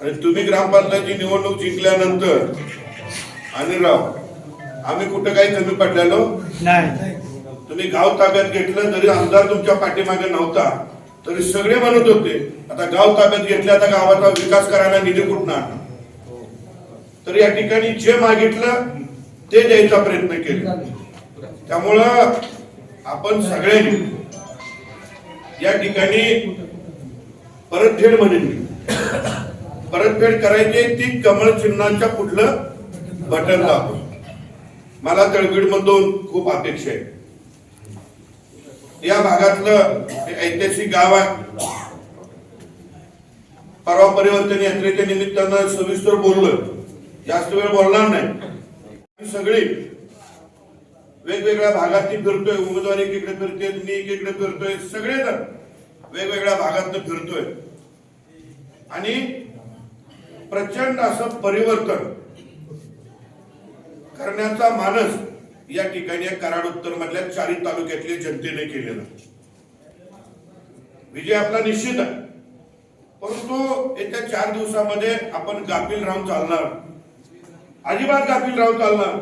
आणि तुम्ही ग्रामपंचायतची निवडणूक जिंकल्यानंतर अनिलराव आम्ही कुठं काही कमी पडलेलो? नाही. तुम्ही गाव ताब्यात घेतलं जरी आमदार तुमच्या पाठीमागे नव्हता तरी सगळे म्हणत होते आता गाव ताब्यात घेतलं आता गावाचा विकास करायला निधी कुठं आणणार तर या ठिकाणी जे मागितलं ते द्यायचा प्रयत्न केला. त्यामुळं आपण सगळ्यांनी या ठिकाणी परतफेड म्हणेन मी परतफेड करायची ती कमळ चिन्हाच्या कुठलं बटन दाबून. मला तळबीड मधून खूप अपेक्षा आहे. या भागातलं हे ऐतिहासिक गाव आहे. परवा परिवर्तन यात्रेच्या निमित्तानं सविस्तर बोललं जास्त वेळ बोलणार नाही. सगळी वेगवेगळ्या भागात फिरतोय. उमेदवारी एकीकडे फिरते मी एकीकडे फिरतोय. सगळेजण वेगवेगळ्या भागात फिरतोय. आणि प्रचंड असं परिवर्तन करण्याचा मानस या ठिकाणी कराड उत्तर मधल्या चारी तालुक्यातल्या जनतेने केलेला. विजय आपला निश्चित आहे. परंतु येत्या चार दिवसामध्ये आपण गाफील राहून चालणार. अजिबात गाफील राहून चालणार.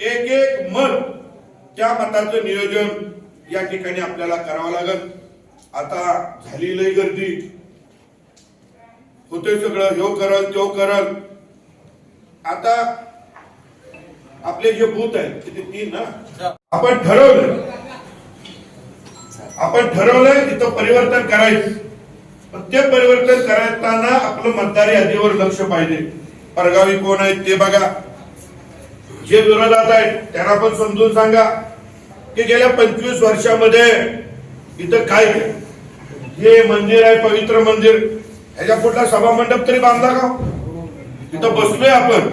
एक एक मत त्या मताचं नियोजन या ठिकाणी आपल्याला करावं लागत आता झाली लय गर्दी. होते सगळं ह्यो करल त्यो करल. आता आपले जे बूथ आहेत ते तीन ना? आपण ठरवलं आपण ठरवलंय तिथं परिवर्तन करायचं. पण ते परिवर्तन करताना आपलं मतदार यादीवर लक्ष पाहिजे. परगावी कोण आहेत ते बघा. जे विरोधात आहेत त्यांना पण समजून सांगा. की गेल्या पंचवीस वर्षामध्ये इथं काय? हे मंदिर आहे पवित्र मंदिर. ह्याच्या पुढला सभा मंडप तरी बांधला का? तिथं बसलोय आपण.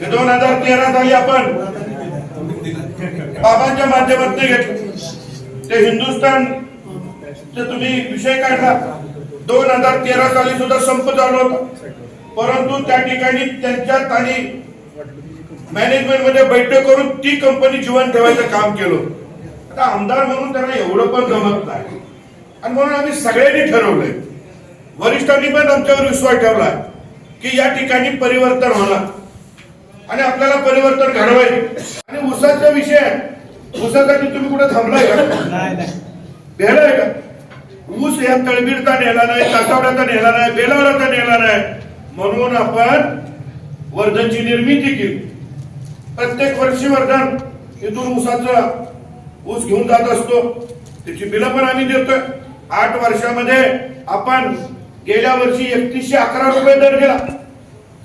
ते दोन हजार तेरा साली आपण बाबांच्या माध्यमातून घेतलं. ते हिंदुस्थान ते तुम्ही विषय काढला. दोन हजार तेरा साली सुद्धा संप चालू होता. परंतु त्या ठिकाणी त्यांच्यात आणि मॅनेजमेंटमध्ये बैठक करून ती कंपनी जीवन ठेवायचं काम केलं. आता आमदार म्हणून त्यांना एवढं पण जमत नाही. आणि म्हणून आम्ही सगळ्यांनी ठरवलंय. वरिष्ठांनी पण आमच्यावर विश्वास ठेवला की या ठिकाणी परिवर्तन होणार. आणि आपल्याला परिवर्तन घडवायचे. आणि ऊसाचा विषय. ऊसासाठी तुम्ही कुठे थांबलाय का? नाही नाही. भेलाय का? ऊस या तळबीडचा नेला नाही कासावड्याचा नेला नाही बेलावराचा नेला नाही. म्हणून आपण वर्धनची निर्मिती केली. प्रत्येक वर्षी वर्धन इथून ऊसाचा ऊस घेऊन जात असतो. त्याची बिलं पण आम्ही देतोय. आठ वर्षामध्ये आपण गेल्या वर्षी एकतीसशे अकरा रुपये दर गेला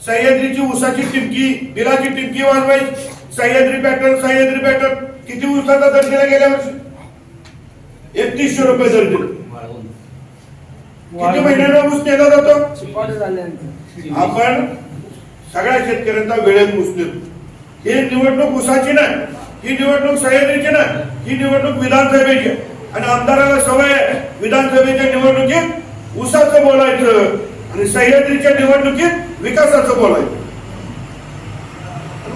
सह्याद्रीची उसाची टिमकी बिलाची टिमकी वाजवायची सह्याद्री पॅटर्न सह्याद्री पॅटर्न. किती उसाचा दर दिला गेल्या वर्षी? एकतीसशे रुपये दर दिला. किती महिन्याला ऊस नेला जातो आपण सगळ्या शेतकऱ्यांचा वेळेत ऊस देतो ही निवडणूक उसाची नाही ही निवडणूक सह्याद्रीची नाही ही निवडणूक विधानसभेची आहे. आणि आमदाराला सवय विधानसभेच्या निवडणुकीत उसाचं बोलायचं आणि सह्याद्रीच्या निवडणुकीत विकासाचं बोलायचं.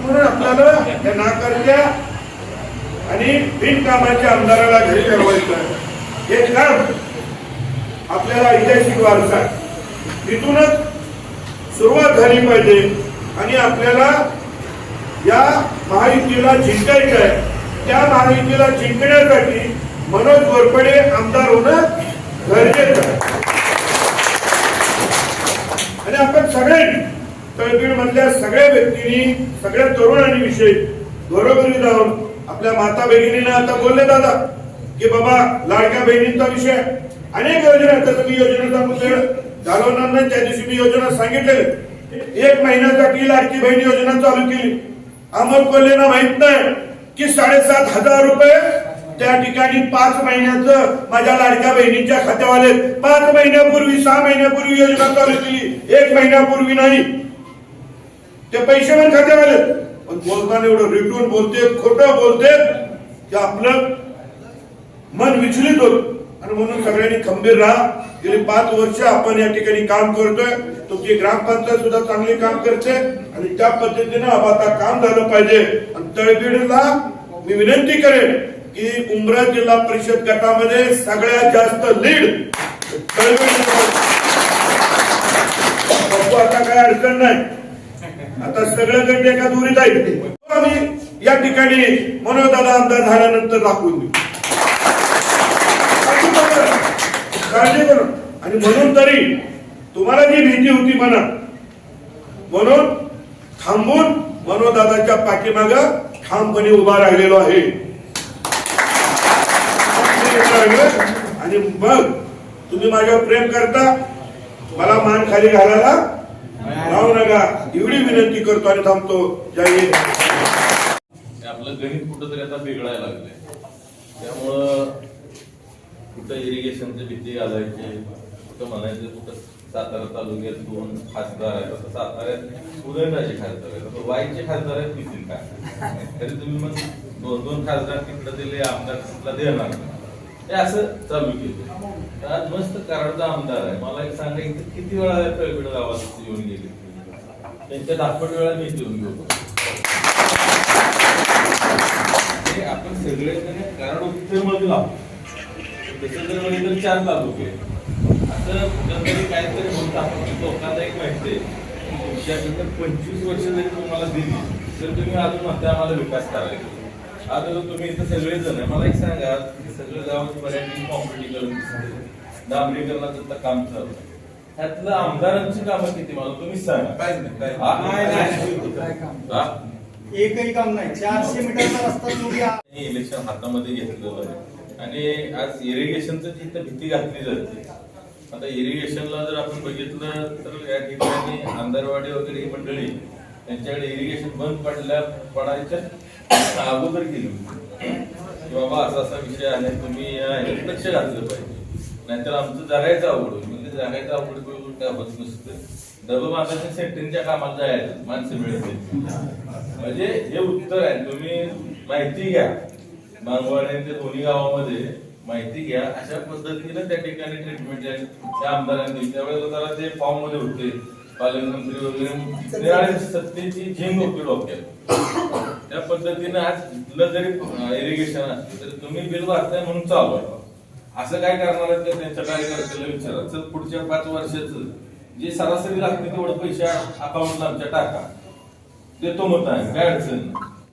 म्हणून आपल्याला या नाकारत्या आणि बिनकामाच्या आमदाराला घरी ठरवायचं हे काम आपल्याला ऐतिहासिक वारसा आहे. सुरुवात झाली पाहिजे आणि आपल्याला या महायुतीला जिंकायचं आहे. त्या महायुतीला जिंकण्यासाठी मनोज गोरपडे आमदार होणं गरजेचं आणि आपण सगळ्यांनी तळबीड मधल्या सगळ्या व्यक्तींनी सगळ्या तरुणांनी विषयी घरोघरी जाऊन आपल्या माता बहिणींना आता बोलले दादा की बाबा लाडक्या बहिणींचा विषय अनेक योजना आहेत. आता मी योजनेचा मुद्दे घालवणार नाही त्या दिवशी मी योजना सांगितले एक महिन्यासाठी लाडकी बहीण योजना चालू केली. अमोल कोल्हेना माहीत नाही की साडेसात हजार रुपये त्या ठिकाणी पाच महिन्याचं माझ्या लाडक्या बहिणीच्या खात्यावाले पाच महिन्यापूर्वी सहा महिन्यापूर्वी योजना चालू केली. एक महिन्यापूर्वी नाही. ते पैसे पण खात्यावाले. पण बोलताना एवढं रिटून बोलते खोटं बोलते की आपलं मन विचलित होत. आणि म्हणून सगळ्यांनी खंबीर राहा. गेली पाच वर्ष आपण या ठिकाणी काम करतोय. तुमची ग्रामपंचायत सुद्धा चांगली काम करते. आणि त्या पद्धतीने आता काम झालं पाहिजे. आणि तळबीडला मी विनंती करेन की उमरा जिल्हा परिषद गटामध्ये सगळ्यात जास्त लीड तळबीड आता काय अडचण नाही. आता सगळं गट एका दुरीत आहे. आम्ही या ठिकाणी मनोदादा आमदार झाल्यानंतर दाखवून देऊ. काळजी आणि म्हणून तरी तुम्हाला जी भीती होती म्हणा म्हणून थांबून मनोदादाच्या पाठीमाग ठामपणे उभा राहिलेलो आहे. आणि मग तुम्ही माझ्यावर प्रेम करता मला मान खाली घालायला लावू नका. एवढी विनंती करतो आणि थांबतो. जय हिंद. आपलं गणित कुठंतरी आता बिघडायला लागलंय. त्यामुळं कुठं इरिगेशनचे भीती घालायचे कुठं म्हणायचं कुठं सातारा तालुक्यात दोन खासदार आहेत. तसं साताऱ्यात उदयनाचे खासदार आहेत. आता वाईचे खासदार आहेत नितीन काय तरी तुम्ही मग दोन दोन खासदार तिकडे दिले आमदार तिथला देणार नाही. हे असं चालू केलं आज मस्त कराडचा आमदार आहे. मला एक सांगा इथे किती वेळा कळबीड गावात येऊन गेले? त्यांच्या दाखवट वेळा मी येऊन गेलो. हे आपण सगळे जण कराड उत्तरमध्ये लावतो तसं जर म्हणजे तर चार तालुके असं कुठंतरी काहीतरी होत आपण लोकांना एक माहिती आहे. तुमच्याकडनं पंचवीस वर्ष जरी तुम्हाला दिली तर तुम्ही अजून म्हणता आम्हाला विकास करायचा जर तुम्ही इथं सगळे जण आहे, मला एक सांगा हे सगळं गावात बऱ्यापैकी कॉम्पिटिकरण डांबरीकरणाचं आता काम चालू आहे. ह्यातलं आमदारांची कामं किती मला तुम्ही सांगा? एकही काम नाही. चारशे मीटरचा रस्ता हे इलेक्शन हातामध्ये घेतलेलं आहे. आणि आज इरिगेशनचं जिथं भीती घातली जाते. आता इरिगेशनला जर आपण बघितलं तर या ठिकाणी आंदरवाडी वगैरे ही मंडळी त्यांच्याकडे इरिगेशन बंद पडल्या पडायच्या अगोदर केली होती की बाबा असा असा विषय आहे तुम्ही लक्ष घातलं पाहिजे. नाहीतर आमचं जगायचं अवघड होईल. म्हणजे जगायचं आवड करून काय होत नसतं. डबल माणसाच्या सेंटरिंगच्या कामाला जायचं. माणसं मिळते. म्हणजे हे उत्तर आहे. तुम्ही माहिती घ्या. मांगवाडे ते दोन्ही गावामध्ये माहिती घ्या. अशा पद्धतीने त्या ठिकाणी ट्रीटमेंट त्या आमदारांनी त्यावेळेस जरा ते फॉर्ममध्ये होते. पालकमंत्री वगैरे. सत्तेची झेंग होती डोक्यात. त्या पद्धतीने आज कुठलं जरी इरिगेशन असलं तरी तुम्ही बिल वाचताय म्हणून चालू आहे. असं काय करणार आहेत का त्यांच्या कार्यकर्त्याला विचारा. चल पुढच्या पाच वर्षाचं. जे सरासरी लागते तेवढं पैसे अकाउंटला आमच्या टाका. देतो मत आहे काय अडचण नाही.